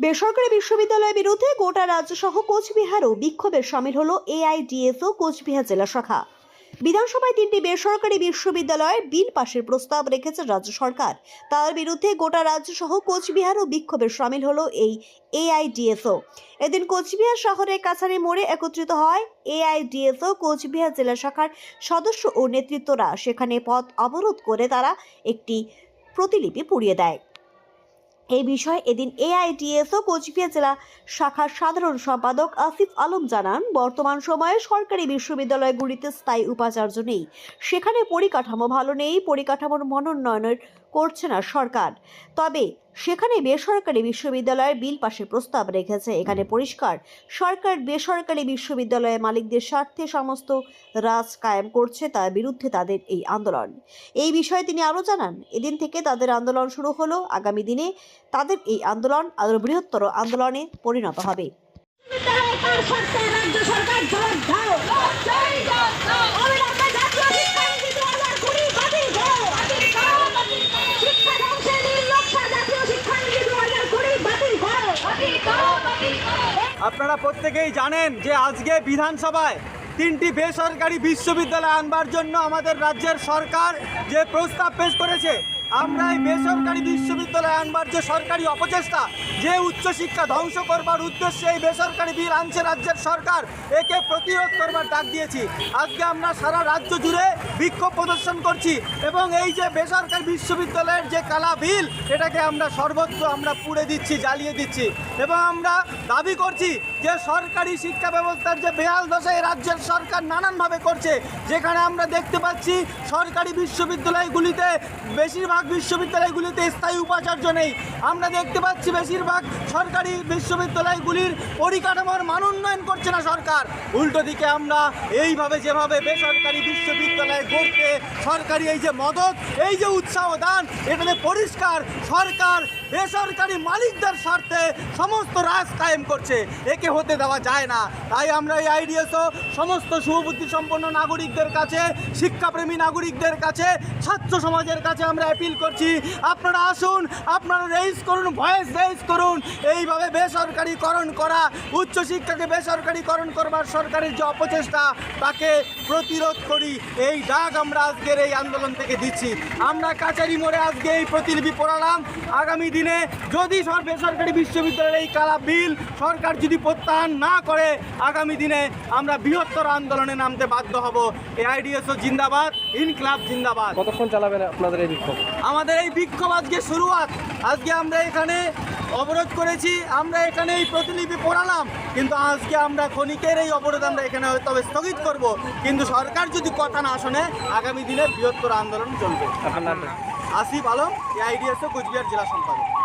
বেসরকারি বিশ্ববিদ্যালয়ের বিরুদ্ধে গোটা রাজ্য সহ কোচবিহারও বিক্ষোভের সামিল হলো এআইডিএসও কোচবিহার জেলা শাখা। বিধানসভায় তিনটি বেসরকারি বিশ্ববিদ্যালয়ের বিল পাশের প্রস্তাব রেখেছে রাজ্য সরকার। তার বিরুদ্ধে গোটা রাজ্য সহ কোচবিহারও বিক্ষোভের সামিল হলো এই এআইডিএসও এদিন কোচবিহার শহরের কাছারি মোড়ে একত্রিত হয় এআইডিএসও কোচবিহার জেলা শাখার সদস্য ও নেতৃত্বরা। সেখানে পথ অবরোধ করে তারা একটি প্রতিলিপি পুড়িয়ে দেয়। এই বিষয়ে এদিন এআইটিএসও কোচবিহার জেলা শাখার সাধারণ সম্পাদক আসিফ আলম জানান, বর্তমান সময়ে সরকারি বিশ্ববিদ্যালয়গুলিতে স্থায়ী উপাচার্য নেই। সেখানে পরিকাঠামো ভালো নেই, পরিকাঠামোর মনোন্নয়নের করছে না সরকার। তবে সেখানে বেসরকারি বিশ্ববিদ্যালয়ের বিল পাশের প্রস্তাব রেখেছে। এখানে পরিষ্কার। সরকার বেসরকারি বিশ্ববিদ্যালয়ের মালিকদের স্বার্থে সমস্ত রাজ কায়েম করছে তার বিরুদ্ধে তাদের এই আন্দোলন। এই বিষয়ে তিনি আরও জানান এদিন থেকে তাদের আন্দোলন শুরু হলো। আগামী দিনে তাদের এই আন্দোলন আরও বৃহত্তর আন্দোলনে পরিণত হবে। আপনারা প্রত্যেকেই জানেন যে আজকে বিধানসভায় তিনটি বেসরকারি বিশ্ববিদ্যালয় আনবার জন্য আমাদের রাজ্যের সরকার যে প্রস্তাব পেশ করেছে আমরা এই বেসরকারি বিশ্ববিদ্যালয় আনবার যে সরকারি অপচেষ্টা, যে উচ্চশিক্ষা ধ্বংস করবার উদ্দেশ্যে এই বেসরকারি বিল আনছে রাজ্যের সরকার, একে প্রতিরোধ করবার ডাক দিয়েছি। আজকে আমরা সারা রাজ্য জুড়ে বিক্ষোভ প্রদর্শন করছি এবং এই যে বেসরকারি বিশ্ববিদ্যালয়ের যে কালা বিল, এটাকে আমরা সর্বত্র আমরা পুড়ে দিচ্ছি, জ্বালিয়ে দিচ্ছি। এবং আমরা দাবি করছি যে সরকারি শিক্ষা ব্যবস্থার যে বেহাল দশা এই রাজ্যের সরকার নানানভাবে করছে। যেখানে আমরা দেখতে পাচ্ছি সরকারি বিশ্ববিদ্যালয়গুলিতে বেশিরভাগ বিশ্ববিদ্যালয়গুলিতে স্থায়ী উপাচার্য নেই। আমরা দেখতে পাচ্ছি বেশিরভাগ সরকারি বিশ্ববিদ্যালয়গুলির পরিকাঠামোর মান উন্নয়ন করছে না সরকার। উল্টো দিকে আমরা এইভাবে যেভাবে বেসরকারি বিশ্ববিদ্যালয় গড়তে সরকারি এই যে মদত, এই যে উৎসাহ দান এখানে পরিষ্কার সরকার বেসরকারি মালিকদের স্বার্থে সমস্ত রাজ কায়েম করছে। একে হতে দেওয়া যায় না। তাই আমরা এই আইডিএসও সমস্ত শুভবুদ্ধি সম্পন্ন নাগরিকদের কাছে, শিক্ষাপ্রেমী নাগরিকদের কাছে, ছাত্র সমাজের কাছে আমরা অ্যাপিল করছি। আপনারা আসুন, আপনারা রেইজ করুন ভয়েস রেইজ করুন। এইভাবে বেসরকারিকরণ করা উচ্চশিক্ষাকে বেসরকারিকরণ করবার সরকারের যে অপচেষ্টা, তাকে প্রতিরোধ করি। এই ডাক আমরা আজকের এই আন্দোলন থেকে দিচ্ছি। আমরা কাচারি মোড়ে আজকে এই প্রতিলিপি পড়ালাম। আগামী দিনে যদি সর বেসরকারি বিশ্ববিদ্যালয়ের এই কালা বিল সরকার যদি প্রত্যাহার না করে আগামী দিনে আমরা বৃহত্তর আন্দোলনে নামতে বাধ্য হব। এই আইডিএসও জিন্দাবাদ ইনক্লাব জিন্দাবাদ। কতক্ষণ চালাবেন আপনাদের এই বিক্ষোভ? আমাদের এই বিক্ষোভ আজকে শুরুয়াত। আজকে আমরা এখানে অবরোধ করেছি আমরা এখানে এই প্রতিলিপি পড়ালাম কিন্তু আজকে আমরা ক্ষণিকের এই অবরোধ আমরা এখানে তবে স্থগিত করব। কিন্তু সরকার যদি কথা না শোনে আগামী দিনে বৃহত্তর আন্দোলন চলবে। আসিফ আলম এআইডিএসও কোচবিহার জেলা সম্পাদক।